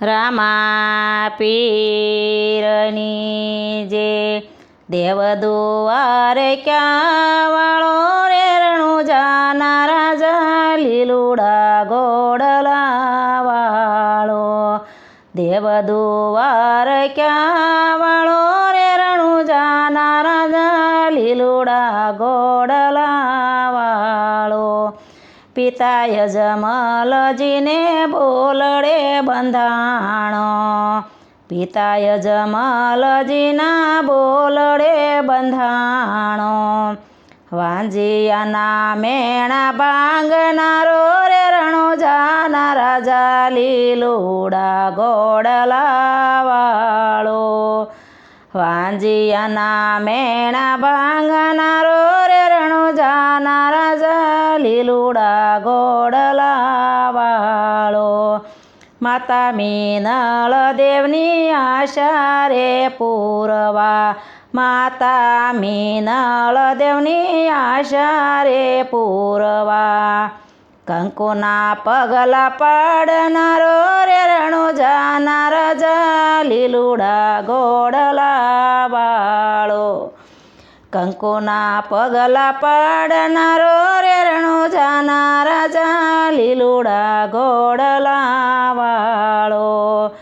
રામા પીરની જે દેવદુવારે ક્યાં વાળો રે રણું જાના રાજા લીલુડા ગોડલા વાળો દેવ દુવાર ક્યાં વાળો રે રણું જાના રાજા લીલુડા ગોડલા પિતાય જમલજીને બોલડે બંધાણો. પિતાય જમલજીના બોલડે બંધાણો. વાંજિયાના મેણા ભાંગનારો રે રણો જાના રાજા લીલુડા ગોડલાવાળો. વાંજિયાના મેણા ભાંગનારો રે રણો જાના રાજા લીલુડા ગોડલા વાળો માતા મીનળ દેવની આશા રે પૂરવા. માતા મીનળ દેવની આશા રે પૂરવા. કંકુના પગલા પાડનારો રે રણો જાના રાજા લીલુડા ગોડલા કંકુના પગલા પાડનારો રે રણો જાના રાજા લીલુડા ગોડલા વાળો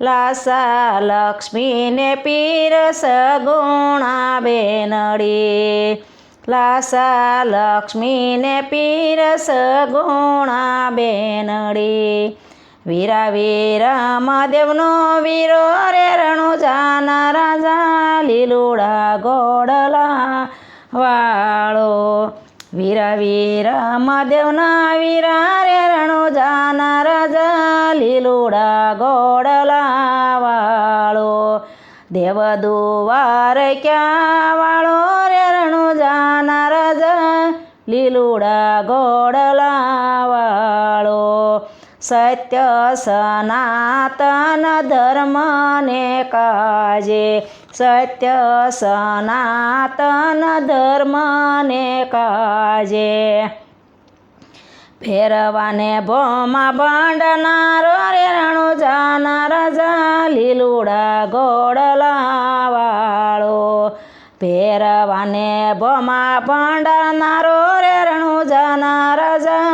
લાસા લક્ષ્મીને પીર સગુણા બેનડી લાસા લક્ષ્મીને પીર સગુણા બેનડી વીરા વીરા મહાદેવનો વીરો રે રણો જાના રાજા લીલુડા ગોડલા વાળો. વીરા વીરા મહાદેવના વીરા રે રણો જાના રાજા લીલુડા ગોડલા વાળો. દેવ દુવાર ક્યાં વાળો રે રણો જાના રાજા લીલુડા ગોડલા સત્ય સનાતન ધર્મને કાજે સત્ય સનાતન ધર્મને કાજે ફેરવાને ભોમાં ભાંડનારો રે રણો જાના રાજા લીલુડા ગોડલા વાળો ફેરવાને ભોમાં ભાંડનારો રે રણો જાના રાજા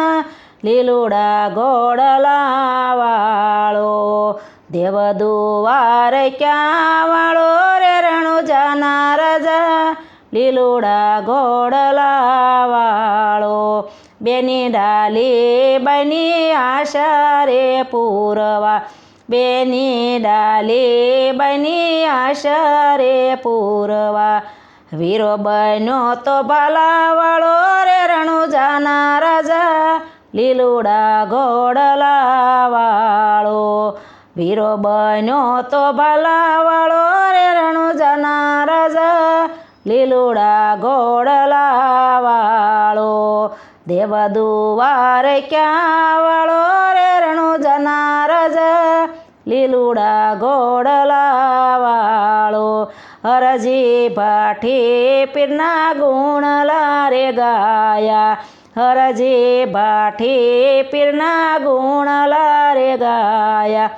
લીલુડા ગોડલા વાળો દેવ દુવાર ક્યાં વાળો રે રણો જાના રાજા? લીલુડા ગોડલા વાળો બેની ડાલી બની આશા રે પૂરવા. બેની ડાલી બની આશા રે પૂરવા. વીરો બન્યો તો બાલાવાળો રે રણુ જાના રાજા. લીલુડા ગોડલાવાળો વીરો બન્યો તો ભલાવાળો રે રણુ જાના રાજા. લીલુડા ગોડલાવાળો દેવ દુવાર ક્યાં વાળો રે રણુ જના રાજા? લીલુડા ગોડલા વાળો હરજી ભાઠી પીરના ગુણ લારે ગાયા. હરજી ભાઠી પીરના ગુણ લારે ગાયા.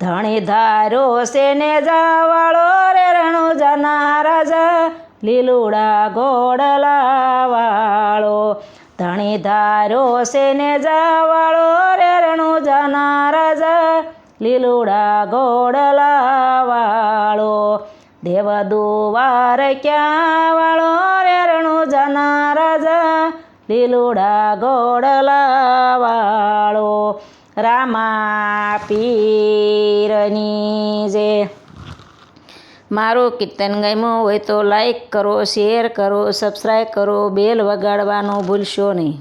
ધણી ધારો સેને જાવાળો રે રણુ જના રાજા લીલુડા ગોડલાવાળો ધણી ધારો સેને જાવાળો રે રણુ જાના રાજા લીલુડા ગોડલા દેવ દુવાર ક્યાં વાળો રે રણુ જાના રાજા લીલુડા ગોડલા વાળો રામા પીરની જે. મારું કીર્તન ગમ્યું હોય તો લાઈક કરો શેર કરો સબસ્ક્રાઈબ કરો બેલ વગાડવાનું ભૂલશો નહીં.